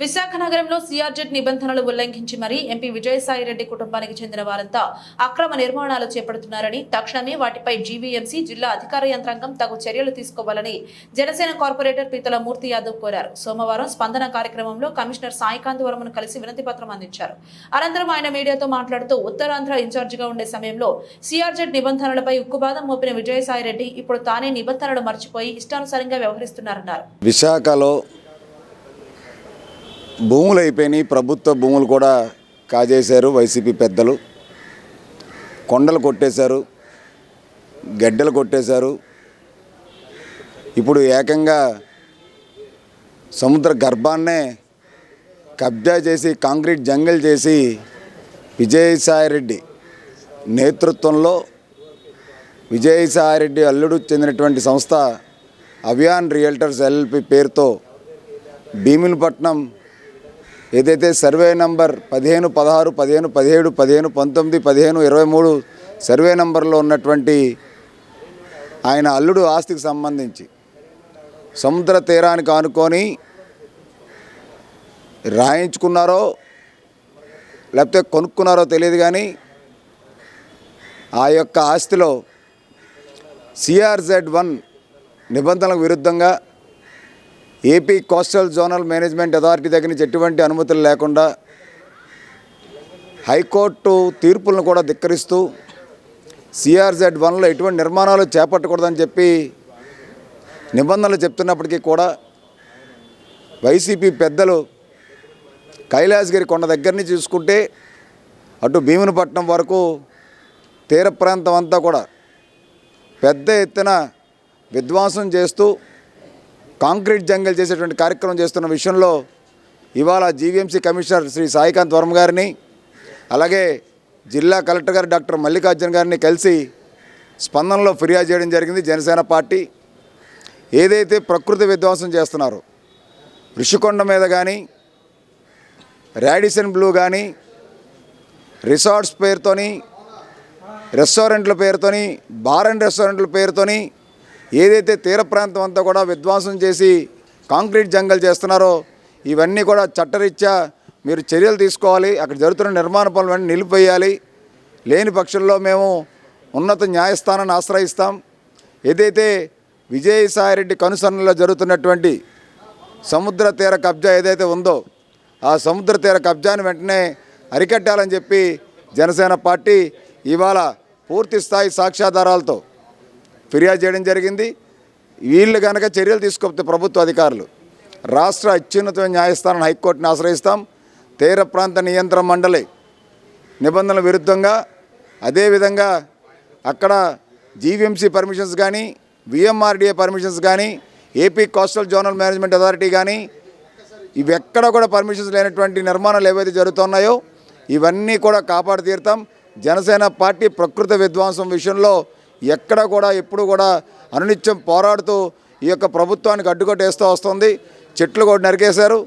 విశాఖ నగరంలో సిఆర్జెడ్ నిబంధనలు ఉల్లంఘించి మరీ ఎంపీ విజయసాయిరెడ్డి కుటుంబానికి చెందిన వారంతా అక్రమ నిర్మాణాలు చేపడుతున్నారని తక్షణమే వాటిపై జీవీఎంసీ జిల్లా అధికార యంత్రాంగం తగు చర్యలు తీసుకోవాలని జనసేన కార్పొరేటర్ పీతల మూర్తి యాదవ్ కోరారు. సోమవారం స్పందన కార్యక్రమంలో కమిషనర్ సాయికాంత్ వర్మను కలిసి వినతి పత్రం అందించారు. అనంతరం ఆయన మీడియాతో మాట్లాడుతూ ఉత్తరాంధ్ర ఇన్ఛార్జిగా ఉండే సమయంలో సిఆర్జెడ్ నిబంధనలపై ఉక్కుబాదం మోపిన విజయసాయిరెడ్డి ఇప్పుడు తానే నిబంధనలు మర్చిపోయి ఇష్టానుసారంగా వ్యవహరిస్తున్నారన్నారు. విశాఖలో భూములు అయిపోయినాయి. ప్రభుత్వ భూములు కూడా కాజేశారు వైసీపీ పెద్దలు. కొండలు కొట్టేశారు. గడ్డలు కొట్టేశారు. ఇప్పుడు ఏకంగా సముద్ర గర్భాన్నే కబ్జా చేసి కాంక్రీట్ జంగల్ చేసి విజయసాయిరెడ్డి నేతృత్వంలో విజయసాయిరెడ్డి అల్లుడు చెందినటువంటి సంస్థ అభియాన్ రియల్టర్స్ ఎల్ఎల్పి పేరుతో భీమునిపట్నం ఏదైతే సర్వే నంబర్ పదిహేను పదహారు పదిహేను పదిహేడు పదిహేను పంతొమ్మిది పదిహేను ఇరవై మూడు సర్వే నంబర్లో ఉన్నటువంటి ఆయన అల్లుడు ఆస్తికి సంబంధించి సముద్ర తీరానికి ఆనుకొని రాయించుకున్నారో లేకపోతే కొనుక్కున్నారో తెలియదు కానీ ఆ యొక్క ఆస్తిలో సిఆర్జెడ్ వన్ నిబంధనలకు విరుద్ధంగా AP coastal zonal management authority దగ్గర నుంచి ఎటువంటి అనుమతులు లేకుండా హైకోర్టు తీర్పులను కూడా ధిక్కరిస్తూ సిఆర్జెడ్ వన్లో ఎటువంటి నిర్మాణాలు చేపట్టకూడదని చెప్పి నిబంధనలు చెప్తున్నప్పటికీ కూడా వైసీపీ పెద్దలు కైలాసగిరి కొండ దగ్గర నుంచి చూసుకుంటే అటు భీమునిపట్నం వరకు తీర ప్రాంతం అంతా కూడా పెద్ద ఎత్తున విధ్వంసం చేస్తూ కాంక్రీట్ జంగల్ చేసేటువంటి కార్యక్రమం చేస్తున్న విషయంలో ఇవాళ జీవీఎంసీ కమిషనర్ శ్రీ సాయికాంత్ వర్మ గారిని అలాగే జిల్లా కలెక్టర్ గారు డాక్టర్ మల్లికార్జున గారిని కలిసి స్పందనలో ఫిర్యాదు చేయడం జరిగింది జనసేన పార్టీ. ఏదైతే ప్రకృతి విధ్వంసం చేస్తున్నారో ఋషికొండ మీద కానీ రాడిసన్ బ్లూ కానీ రిసార్ట్స్ పేరుతోని రెస్టారెంట్ల పేరుతోని బార్ అండ్ రెస్టారెంట్ల పేరుతోని ఏదైతే తీర ప్రాంతం అంతా కూడా విధ్వంసం చేసి కాంక్రీట్ జంగల్ చేస్తున్నారో ఇవన్నీ కూడా చట్టరీత్యా మీరు చర్యలు తీసుకోవాలి. అక్కడ జరుగుతున్న నిర్మాణ పనులు వెంటనే నిలిపివేయాలి. లేని పక్షంలో మేము ఉన్నత న్యాయస్థానాన్ని ఆశ్రయిస్తాం. ఏదైతే విజయసాయిరెడ్డి కనుసరణలో జరుగుతున్నటువంటి సముద్ర తీర కబ్జా ఏదైతే ఉందో ఆ సముద్ర తీర కబ్జాను వెంటనే అరికట్టాలని చెప్పి జనసేన పార్టీ ఇవాళ పూర్తి స్థాయి సాక్ష్యాధారాలతో ఫిర్యాదు చేయడం జరిగింది. వీళ్ళు కనుక చర్యలు తీసుకోకపోతే ప్రభుత్వ అధికారులు రాష్ట్ర అత్యున్నత న్యాయస్థానం హైకోర్టుని ఆశ్రయిస్తాం. తీర ప్రాంత నియంత్రణ మండలి నిబంధనల విరుద్ధంగా అదేవిధంగా అక్కడ జీవీఎంసీ పర్మిషన్స్ కానీ విఎంఆర్డిఏ పర్మిషన్స్ కానీ AP coastal zonal management authority కానీ ఇవి ఎక్కడ కూడా పర్మిషన్స్ లేనటువంటి నిర్మాణాలు ఏవైతే జరుగుతున్నాయో ఇవన్నీ కూడా కాపాడు తీరుతాం జనసేన పార్టీ ప్రకృతి విధ్వంసం విషయంలో ఎక్కడ కూడా ఎప్పుడు కూడా అనునిత్యం పోరాడుతూ ఈ యొక్క ప్రభుత్వానికి అడ్డుకట్టేస్తూ వస్తుంది. చెట్లు కూడా నరికేశారు.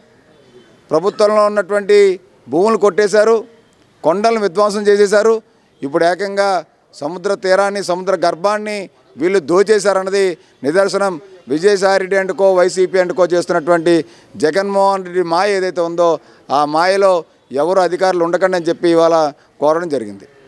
ప్రభుత్వంలో ఉన్నటువంటి భూములు కొట్టేశారు. కొండలను విధ్వంసం చేసేశారు. ఇప్పుడు ఏకంగా సముద్ర తీరాన్ని సముద్ర గర్భాన్ని వీళ్ళు దోచేశారన్నది నిదర్శనం. విజయసాయిరెడ్డి అంటుకో వైసీపీ అంటుకో చేస్తున్నటువంటి జగన్మోహన్ రెడ్డి మాయ ఏదైతే ఉందో ఆ మాయలో ఎవరు అధికారులు ఉండకండి అని చెప్పి ఇవాళ కోరడం జరిగింది.